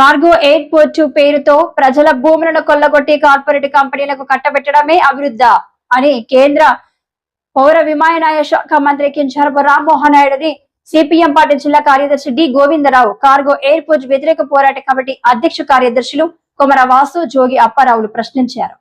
Cargo airport పేరుతో ప్రజల భూములను కొల్లగొట్టి కార్పొరేట్ కంపెనీలకు కట్టబెట్టడమే అభివృద్ధి అని కేంద్ర పౌర విమానయాన శాఖ మంత్రి కించరపు రామ్మోహన్ నాయుడుని సిపిఎం పార్టీ జిల్లా కార్యదర్శి డి గోవిందరావు కార్గో ఎయిర్పోర్ట్ వ్యతిరేక పోరాట కమిటీ అధ్యక్ష కార్యదర్శులు కొమర వాసు జోగి అప్పారావులు ప్రశ్నించారు.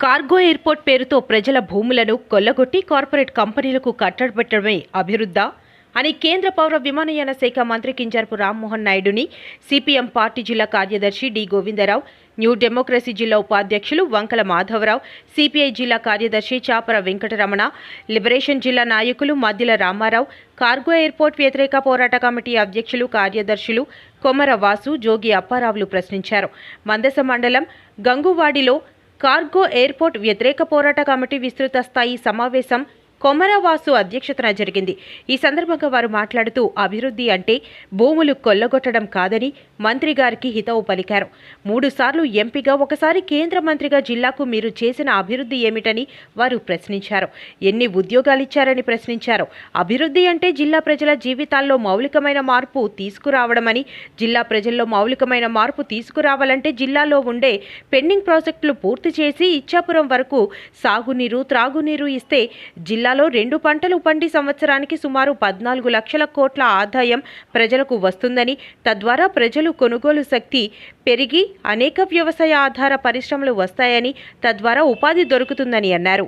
కార్గో ఎయిర్పోర్ట్ పేరుతో ప్రజల భూములను కొల్లగొట్టి కార్పొరేట్ కంపెనీలకు కట్టబెట్టడమే అభివృద్ధి అని కేంద్ర పౌర విమానయాన శాఖ మంత్రి కింజర్పు రామ్మోహన్ నాయుడుని సిపిఎం పార్టీ జిల్లా కార్యదర్శి డి గోవిందరావు న్యూ డెమోక్రసీ జిల్లా ఉపాధ్యక్షులు వంకల మాధవరావు సిపిఐ జిల్లా కార్యదర్శి చాపర వెంకటరమణ లిబరేషన్ జిల్లా నాయకులు మద్దిల రామారావు కార్గో ఎయిర్పోర్ట్ వ్యతిరేక పోరాట కమిటీ అధ్యక్షులు కార్యదర్శులు కొమర వాసు జోగి అప్పారావులు ప్రశ్నించారు. మందస మండలం గంగువాడిలో కార్గో ఎయిర్పోర్ట్ వ్యతిరేక పోరాట కమిటీ విస్తృత స్థాయి సమావేశం కొమరవాసు అధ్యక్షతన జరిగింది. ఈ సందర్భంగా వారు మాట్లాడుతూ అభివృద్ధి అంటే భూములు కొల్లగొట్టడం కాదని మంత్రి గారికి హితవు పలికారు. మూడుసార్లు ఎంపీగా ఒకసారి కేంద్ర మంత్రిగా జిల్లాకు మీరు చేసిన అభివృద్ధి ఏమిటని వారు ప్రశ్నించారు. ఎన్ని ఉద్యోగాలిచ్చారని ప్రశ్నించారు. అభివృద్ధి అంటే జిల్లా ప్రజల జీవితాల్లో మౌలికమైన మార్పు తీసుకురావడమని జిల్లా ప్రజల్లో మౌలికమైన మార్పు తీసుకురావాలంటే జిల్లాలో ఉండే పెండింగ్ ప్రాజెక్టులు పూర్తి చేసి ఇచ్చాపురం వరకు సాగునీరు త్రాగునీరు ఇస్తే జిల్లా జిల్లాలో రెండు పంటలు పండి సంవత్సరానికి సుమారు పద్నాలుగు లక్షల కోట్ల ఆదాయం ప్రజలకు వస్తుందని తద్వారా ప్రజలు కొనుగోలు శక్తి పెరిగి అనేక వ్యవసాయ ఆధార పరిశ్రమలు వస్తాయని తద్వారా ఉపాధి దొరుకుతుందని అన్నారు.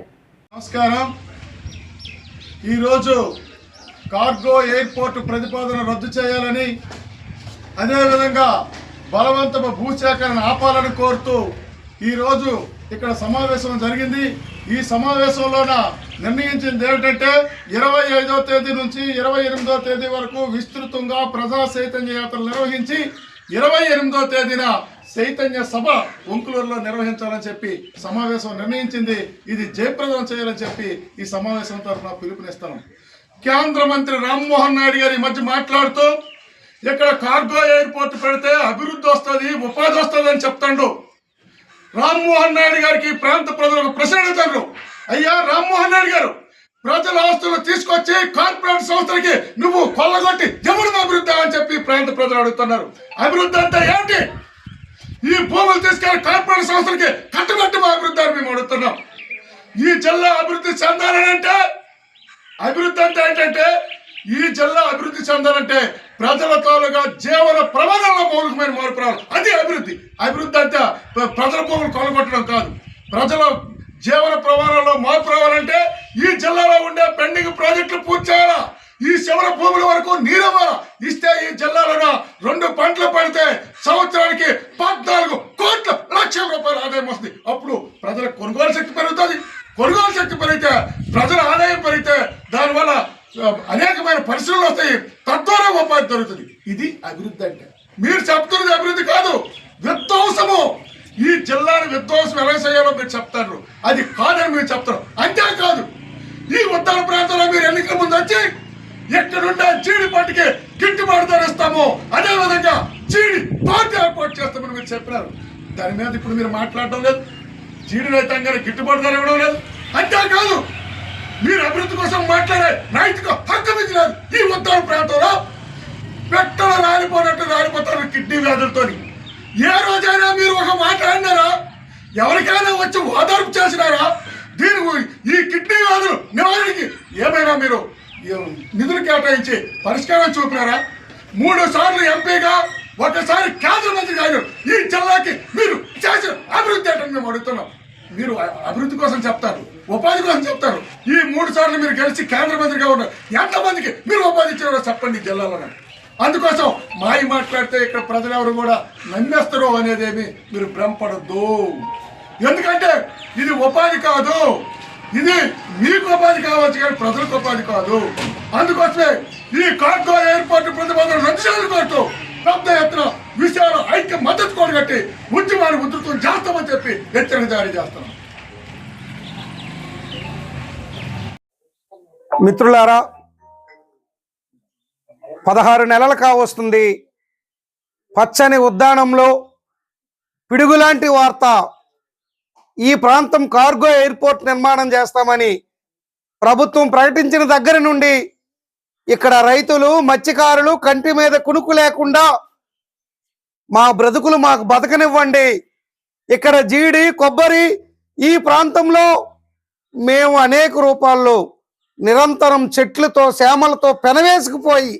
నమస్కారం. ఈరోజు కార్గో ఎయిర్పోర్ట్ ప్రతిపాదన రద్దు చేయాలని అదేవిధంగా బలవంతపు భూసేకరణ ఆపాలని కోరుతూ ఈరోజు ఇక్కడ సమావేశం జరిగింది. ఈ సమావేశంలోన నిర్ణయించింది ఏమిటంటే ఇరవై ఐదో తేదీ నుంచి ఇరవై ఎనిమిదో తేదీ వరకు విస్తృతంగా ప్రజా చైతన్య యాత్రలు నిర్వహించి ఇరవై ఎనిమిదో తేదీన చైతన్య సభ ఒంకులూరులో నిర్వహించాలని చెప్పి సమావేశం నిర్ణయించింది. ఇది జయప్రదం చేయాలని చెప్పి ఈ సమావేశం తరఫున పిలుపునిస్తాను కేంద్ర మంత్రి రామ్మోహన్ నాయుడు గారి ఈ మధ్య మాట్లాడుతూ ఇక్కడ కార్గో ఎయిర్పోర్ట్ పెడితే అభివృద్ధి వస్తుంది ఉపాధి వస్తుంది అని చెప్తాడు. రామ్మోహన్ నాయుడు గారికి ప్రాంత ప్రజలకు ఒక ప్రశ్న అడుగుతారు. అయ్యా రామ్మోహన్ నాయుడు గారు ప్రజల ఆస్తులు తీసుకొచ్చి కార్పొరేట్ సంస్థలకి నువ్వు కొల్లగొట్టి ఎవరు అభివృద్ధి అని చెప్పి ప్రాంత ప్రజలు అడుగుతున్నారు. అభివృద్ధి అంతా ఏంటి? ఈ భూములు తీసుకెళ్ళి కార్పొరేట్ సంస్థలకి కట్టుబట్టి మా అభివృద్ధి అని మేము అడుగుతున్నాం. ఈ జిల్లా అభివృద్ధి చెందాలని అంటే అభివృద్ధి అంతా ఏంటంటే ఈ జిల్లా అభివృద్ధి చెందాలంటే ప్రజల తాలూగా జీవన ప్రమాదంలో మౌలికమైన మార్పు రావాలి. అది అభివృద్ధి. అభివృద్ధి అంటే ప్రజల భూములు కొనగొట్టడం కాదు. ప్రజల జీవన ప్రమాణంలో మార్పు రావాలంటే ఈ జిల్లాలో ఉండే పెండింగ్ ప్రాజెక్టులు పూర్తి చేయాలా? ఈ శివర భూముల వరకు నీరు ఇస్తే ఈ జిల్లాలో రెండు పంటలు పడితే సంవత్సరానికి పద్నాలుగు కోట్ల లక్షల రూపాయల ఆదాయం వస్తుంది. అప్పుడు ప్రజల కొనుగోలు శక్తి పెరుగుతుంది. కొనుగోలు శక్తి పెరిగితే ప్రజల ఆదాయం పెరిగితే దానివల్ల అనేకమైన పరిశ్రమలు వస్తాయి. తద్వారా ఉపాధి దొరుకుతుంది. ఇది అభివృద్ధి అంటే. మీరు చెప్తున్నది అభివృద్ధి కాదు. విధ్వంసము. ఈ జిల్లాను విధ్వంసం ఎలా చేయాలో మీరు చెప్తారు. అది కాదని మీరు చెప్తారు. అంతేకాదు ఈ ఉత్తర ప్రాంతంలో మీరు ఎన్నికల ముందు వచ్చి ఎక్కడుండే చీడి పట్టుకి గిట్టుబాటు ధర ఇస్తాము అదే విధంగా చీడి పార్టీ ఏర్పాటు చేస్తామని మీరు చెప్పినారు. దాని మీద ఇప్పుడు మీరు మాట్లాడడం లేదు. చీడి రైతాంగానికి గిట్టుబాటు ధర ఇవ్వడం లేదు. అంతేకాదు మీరు అభివృద్ధి కోసం మాట్లాడే నైతిక హక్కు మీకు లేదు. ఈ ఉత్తర ప్రాంతంలో పెట్టలు రాలిపోనట్టు రాలిపోతారు కిడ్నీ వ్యాధులతో ఏ రోజైనా మీరు ఒక మాట్లాడినారా ఎవరికైనా వచ్చి ఓదార్పు చేసినారా? దీని ఈ కిడ్నీ వ్యాధులు నివారణకి ఏమైనా మీరు నిధులు కేటాయించి పరిష్కారం చూపినారా? మూడు సార్లు ఎంపీగా ఒకసారి కేంద్ర మంత్రి గారు ఈ జిల్లాకి మీరు చేసిన అభివృద్ధి అంటే మేము అడుగుతున్నాం. మీరు అభివృద్ధి కోసం చెప్తారు ఉపాధి కోసం చెప్తారు. ఈ మూడు సార్లు మీరు గెలిచి కేంద్ర మంత్రిగా ఉన్నారు. ఎంతమందికి మీరు ఉపాధి ఇచ్చారో చెప్పండి జిల్లాలో అందుకోసం మాయి మాట్లాడితే ఇక్కడ ప్రజలెవరు కూడా నమ్మేస్తారు అనేదేమి మీరు భ్రమపడద్దు. ఎందుకంటే ఇది ఉపాధి కాదు. ఇది మీకు ఉపాధి కావచ్చు కానీ ప్రజలకు ఉపాధి కాదు. అందుకోసమే ఈ కార్గో ఎయిర్పోర్ట్ ప్రతిపాదన రద్దు చేయాలి కోరుతూ పెద్ద ఎత్తున విషయాలు ఐక్య మద్దతు కొనగట్టి ఉద్యమాన్ని ఉధృతం చేస్తామని చెప్పి హెచ్చరిక జారీ చేస్తున్నాం. మిత్రులారా పదహారు నెలలు కావస్తుంది. పచ్చని ఉద్దానంలో పిడుగులాంటి వార్త ఈ ప్రాంతం కార్గో ఎయిర్పోర్ట్ నిర్మాణం చేస్తామని ప్రభుత్వం ప్రకటించిన దగ్గర నుండి ఇక్కడ రైతులు మత్స్యకారులు కంటి మీద కునుకు లేకుండా మా బ్రతుకులు మాకు బతకనివ్వండి. ఇక్కడ జీడి కొబ్బరి ఈ ప్రాంతంలో మేము అనేక రూపాల్లో నిరంతరం చెట్లతో శ్యామలతో పెనవేసుకుపోయి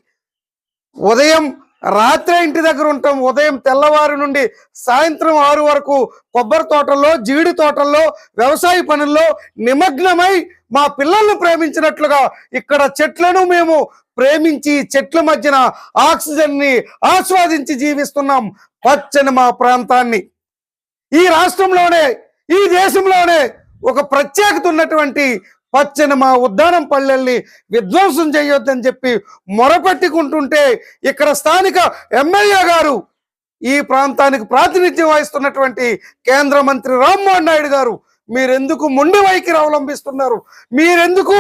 ఉదయం రాత్రి ఇంటి దగ్గర ఉంటాం. ఉదయం తెల్లవారు నుండి సాయంత్రం ఆరు వరకు కొబ్బరి తోటల్లో జీడి తోటల్లో వ్యవసాయ పనుల్లో నిమగ్నమై మా పిల్లల్ని ప్రేమించినట్లుగా ఇక్కడ చెట్లను మేము ప్రేమించి చెట్ల మధ్యన ఆక్సిజన్ని ఆస్వాదించి జీవిస్తున్నాం పచ్చని మా ప్రాంతాన్ని. ఈ రాష్ట్రంలోనే ఈ దేశంలోనే ఒక ప్రత్యేకత ఉన్నటువంటి పచ్చని మా ఉద్దానం పల్లెల్ని విధ్వంసం చేయొద్దని చెప్పి మొరపెట్టుకుంటుంటే ఇక్కడ స్థానిక ఎమ్మెల్యే గారు ఈ ప్రాంతానికి ప్రాతినిధ్యం వహిస్తున్నటువంటి కేంద్ర మంత్రి రామ్మోహన్ నాయుడు గారు మీరెందుకు ముండి వైఖరి అవలంబిస్తున్నారు? మీరెందుకు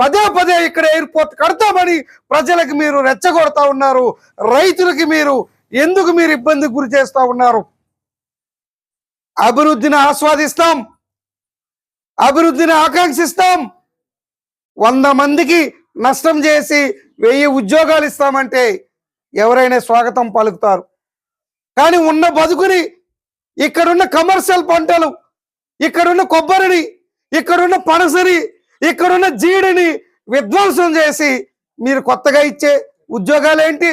పదే పదే ఇక్కడ ఎయిర్పోర్ట్ కడతామని ప్రజలకు మీరు రెచ్చగొడతా ఉన్నారు? రైతులకి మీరు ఎందుకు మీరు ఇబ్బందికి గురి చేస్తా ఉన్నారు? అభివృద్ధిని ఆస్వాదిస్తాం. అభివృద్ధిని ఆకాంక్షిస్తాం. వంద మందికి నష్టం చేసి వెయ్యి ఉద్యోగాలు ఇస్తామంటే ఎవరైనా స్వాగతం పలుకుతారు. కానీ ఉన్న బతుకుని ఇక్కడున్న కమర్షియల్ పంటలు ఇక్కడున్న కొబ్బరిని ఇక్కడున్న పనసని ఇక్కడున్న జీడిని విధ్వంసం చేసి మీరు కొత్తగా ఇచ్చే ఉద్యోగాలు ఏంటి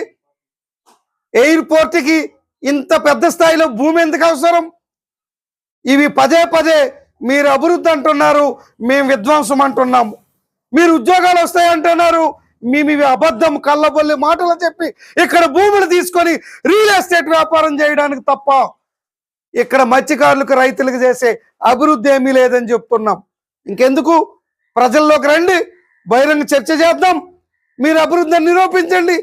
ఎయిర్పోర్ట్కి ఇంత పెద్ద స్థాయిలో భూమి ఎందుకు అవసరం? ఇవి పదే పదే మీరు అభివృద్ధి అంటున్నారు మేము విధ్వంసం అంటున్నాము. మీరు ఉద్యోగాలు వస్తాయి అంటున్నారు మేము ఇవి అబద్ధం కళ్ళబొల్లి మాటలు చెప్పి ఇక్కడ భూములు తీసుకొని రియల్ ఎస్టేట్ వ్యాపారం చేయడానికి తప్ప ఇక్కడ మత్స్యకారులకు రైతులకు చేసే అభివృద్ధి ఏమీ లేదని చెప్తున్నాం. ఇంకెందుకు? ప్రజల్లోకి రండి బహిరంగ చర్చ చేద్దాం. మీరు అభివృద్ధిని నిరూపించండి.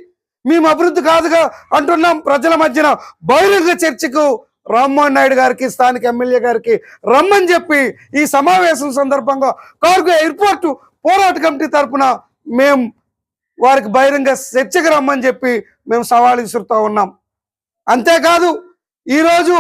మేము అభివృద్ధి కాదుగా అంటున్నాం. ప్రజల మధ్యన బహిరంగ చర్చకు రామ్మోహన్ నాయుడు గారికి స్థానిక ఎమ్మెల్యే గారికి రమ్మని చెప్పి ఈ సమావేశం సందర్భంగా కార్గో ఎయిర్పోర్టు పోరాట కమిటీ తరపున మేము వారికి బహిరంగ చర్చకు రమ్మని చెప్పి మేము సవాలు విసురుతూ ఉన్నాం. అంతేకాదు ఈరోజు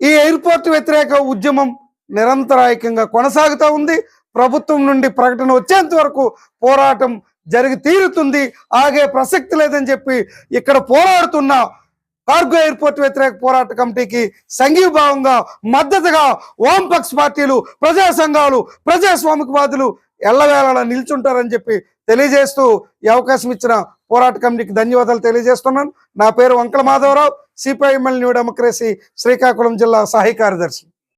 ఈ ఎయిర్పోర్ట్ వ్యతిరేక ఉద్యమం నిరంతరాయకంగా కొనసాగుతూ ఉంది. ప్రభుత్వం నుండి ప్రకటన వచ్చేంత వరకు పోరాటం జరిగి తీరుతుంది. ఆగే ప్రసక్తి లేదని చెప్పి ఇక్కడ పోరాడుతున్న కార్గో ఎయిర్పోర్ట్ వ్యతిరేక పోరాట కమిటీకి సంఘీభావంగా మద్దతుగా వామపక్ష పార్టీలు ప్రజా సంఘాలు ప్రజాస్వామికవాదులు ఎల్లవేళలా నిల్చుంటారని చెప్పి తెలియజేస్తూ ఈ అవకాశం ఇచ్చిన పోరాట కమిటీకి ధన్యవాదాలు తెలియజేస్తున్నాను. నా పేరు Vankala Madhavarao CPI ML new democracy Srikakulam జిల్లా సహాయ కార్యదర్శి.